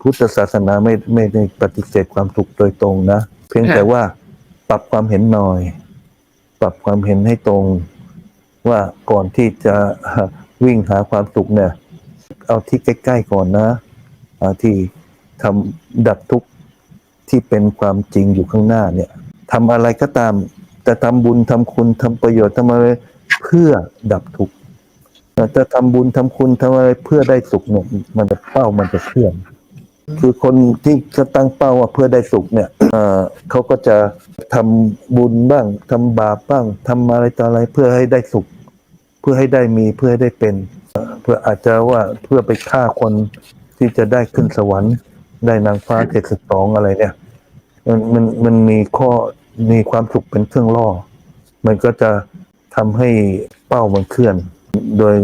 พุทธศาสนาไม่ไม่ได้ปฏิเสธความสุขโดยตรงนะ เพียงแต่ว่าปรับความเห็นหน่อย ปรับความเห็นให้ตรงว่าก่อนที่จะวิ่งหาความสุขเนี่ย เอาที่ใกล้ๆก่อนนะเอาที่ทำดับทุกข์ที่เป็นความจริงอยู่ข้างหน้าเนี่ยทำอะไรก็ตามจะทำบุญทำคุณทำประโยชน์ทำอะไรเพื่อดับทุกข์แต่จะทำบุญทำคุณทำอะไรเพื่อได้สุขเนี่ยมันจะเป้ามันจะเคลื่อน คือคนที่จะตั้งเป้าว่าเพื่อได้สุขเนี่ยเขาก็จะทำบุญบ้างทำบาปบ้างทำอะไรต่ออะไรเพื่อให้ได้สุข เพื่อให้ได้มีเพื่อให้ได้เป็น เพื่ออาจจะว่าเพื่อไปฆ่าคนที่จะได้ขึ้นสวรรค์ได้นางฟ้าเทศสองอะไรเนี่ย มันมันมันมีข้อมีความสุขเป็นเครื่องล่อ มันก็จะทำให้เป้ามันเคลื่อน โดย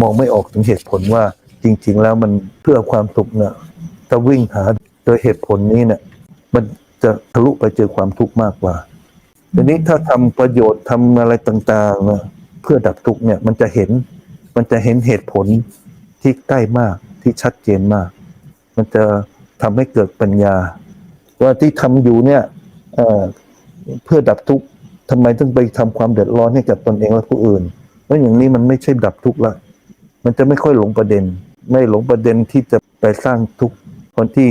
มองไม่ออกถึงเหตุผลว่าจริง ๆ แล้วมันเพื่อความสุขเนี่ย ถ้าวิ่งหาโดยเหตุผลนี้เนี่ย มันจะทะลุไปเจอความทุกข์มากกว่าทีนี้ถ้าทำประโยชน์ทำอะไรต่างๆเนี่ยเพื่อดับทุกข์เนี่ย มันจะเห็น มันจะเห็นเหตุผลที่ใกล้มากที่ชัดเจนมาก มันจะทำให้เกิดปัญญา ว่าที่ทำอยู่เนี่ยเเพื่อดับทุกข์ทำไมต้องไปทำความเดือดร้อนให้กับตนเองและผู้อื่น เพราะอย่างนี้มันไม่ใช่ดับทุกข์ละ มันจะไม่ค่อยหลงประเด็น ไม่หลงประเด็นที่จะไปสร้างทุกข์ คนที่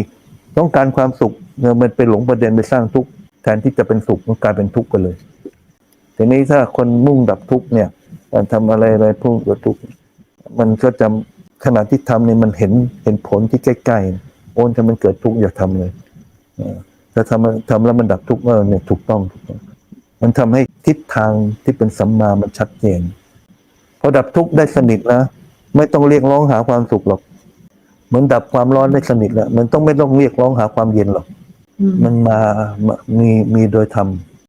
ต้องการความสุขเนี่ยมันไปหลงประเด็นไปสร้างทุกข์แทนที่จะเป็นสุขมันกลายเป็นทุกข์ไปเลยทีนี้ถ้าคนมุ่งดับทุกข์เนี่ยการทำอะไรอะไรพุ่งดับทุกข์มันก็จะขณะที่ทำเนี่ยมันเห็นเห็นผลที่ใกล้ๆโอนถ้ามันเกิดทุกข์อย่าทำเลยถ้าทำทำแล้วมันดับทุกข์เนี่ยถูกต้อง มันทำให้ทิศทางที่เป็นสัมมามันชัดเจนพอดับทุกข์ได้สนิทนะไม่ต้องเรียกร้องหาความสุขหรอก เหมือนดับความร้อนได้สนิทแล้วมันต้องไม่ต้องเรียกร้องหาความเย็นหรอกอืมมันมามา มีมีโดยธรรม